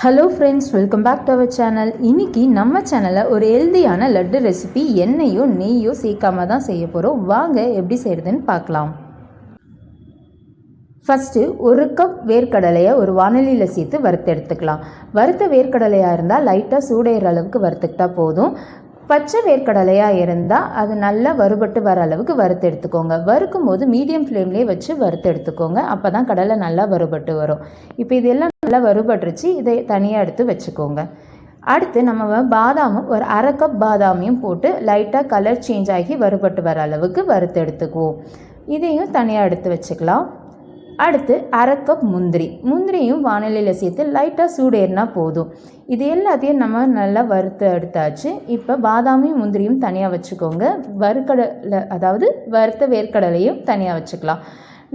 Hello friends welcome back to our channel இன்றைக்கி நம்ம சேனலில் ஒரு ஹெல்தியான லட்டு ரெசிபி எண்ணெயோ நெய்யோ சேர்க்காம தான் செய்ய போகிறோம் வாங்க எப்படி செய்கிறதுன்னு பார்க்கலாம். ஃபஸ்ட்டு ஒரு கப் வேர்க்கடலையை ஒரு வானலியில் சேர்த்து வறுத்து எடுத்துக்கலாம். வறுத்த வேர்க்கடலையாக இருந்தால் லைட்டாக சூடேற அளவுக்கு வறுத்துக்கிட்டால் போதும். பச்சை வேர்க்கடலையாக இருந்தால் அது நல்லா வறுபட்டு வர அளவுக்கு வறுத்து எடுத்துக்கோங்க. வறுக்கும் போது மீடியம் ஃப்ளேம்லேயே வச்சு வறுத்து எடுத்துக்கோங்க. அப்போ தான் கடலை நல்லா வறுபட்டு வரும். இப்போ இதெல்லாம் நல்லா வறுபட்டுருச்சு. இதை தனியாக எடுத்து வச்சுக்கோங்க. அடுத்து நம்ம பாதாமும் ஒரு அரை கப் பாதாமையும் போட்டு லைட்டாக கலர் சேஞ்ச் ஆகி வறுபட்டு வர அளவுக்கு வறுத்து எடுத்துக்குவோம். இதையும் தனியாக எடுத்து வச்சுக்கலாம். அடுத்து அரை கப் முந்திரி. முந்திரியும் வானிலையில் சேர்த்து லைட்டாக சூடேறினா போதும். இது எல்லாத்தையும் நம்ம நல்லா வறுத்து எடுத்தாச்சு. இப்போ பாதாமையும் முந்திரியும் தனியாக வச்சுக்கோங்க. வறுக்கடலை அதாவது வறுத்த வேர்க்கடலையும் தனியாக வச்சுக்கலாம்.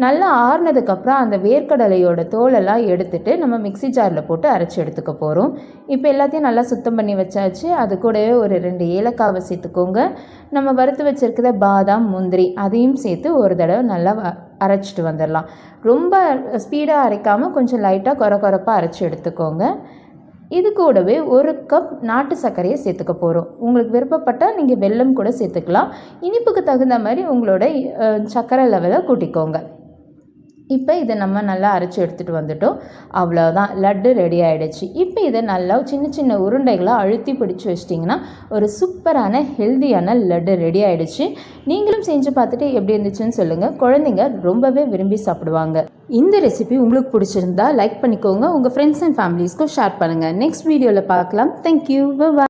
நல்லா ஆறுனதுக்கப்புறம் அந்த வேர்க்கடலையோட தோலெல்லாம் எடுத்துட்டு நம்ம மிக்ஸி ஜாரில் போட்டு அரைச்சி எடுத்துக்க போகிறோம் இப்போ எல்லாத்தையும் நல்லா சுத்தம் பண்ணி வச்சாச்சு. அது கூடவே ஒரு ரெண்டு ஏலக்காவை சேர்த்துக்கோங்க நம்ம வறுத்து வச்சுருக்கிற பாதாம் முந்திரி அதையும் சேர்த்து ஒரு தடவை நல்லா அரைச்சிட்டு வந்துடலாம். ரொம்ப ஸ்பீடாக அரைக்காமல் கொஞ்சம் லைட்டாக கொர கொரப்பாக அரைச்சி எடுத்துக்கோங்க. இது கூடவே ஒரு கப் நாட்டு சர்க்கரையை சேர்த்துக்க போகிறோம் உங்களுக்கு விருப்பப்பட்டால் நீங்கள் வெல்லம் கூட சேர்த்துக்கலாம். இனிப்புக்கு தகுந்த மாதிரி உங்களோட சர்க்கரை லெவலை கூட்டிக்கோங்க. இப்போ இதை நம்ம நல்லா அரைச்சி எடுத்துகிட்டு வந்துட்டோம். அவ்வளோதான் லட்டு ரெடி ஆகிடுச்சு இப்போ இதை நல்லா சின்ன சின்ன உருண்டைகளாக அழுத்தி பிடிச்சி வச்சிட்டிங்கன்னா ஒரு சூப்பரான ஹெல்த்தியான லட்டு ரெடி ஆகிடுச்சு நீங்களும் செஞ்சு பார்த்துட்டு எப்படி இருந்துச்சுன்னு சொல்லுங்கள் குழந்தைங்க ரொம்பவே விரும்பி சாப்பிடுவாங்க. இந்த ரெசிபி உங்களுக்கு பிடிச்சிருந்தா லைக் பண்ணிக்கோங்க. உங்கள் ஃப்ரெண்ட்ஸ் அண்ட் ஃபேமிலிஸ்க்கும் ஷேர் பண்ணுங்கள் நெக்ஸ்ட் வீடியோவில் பார்க்கலாம். Thank you bye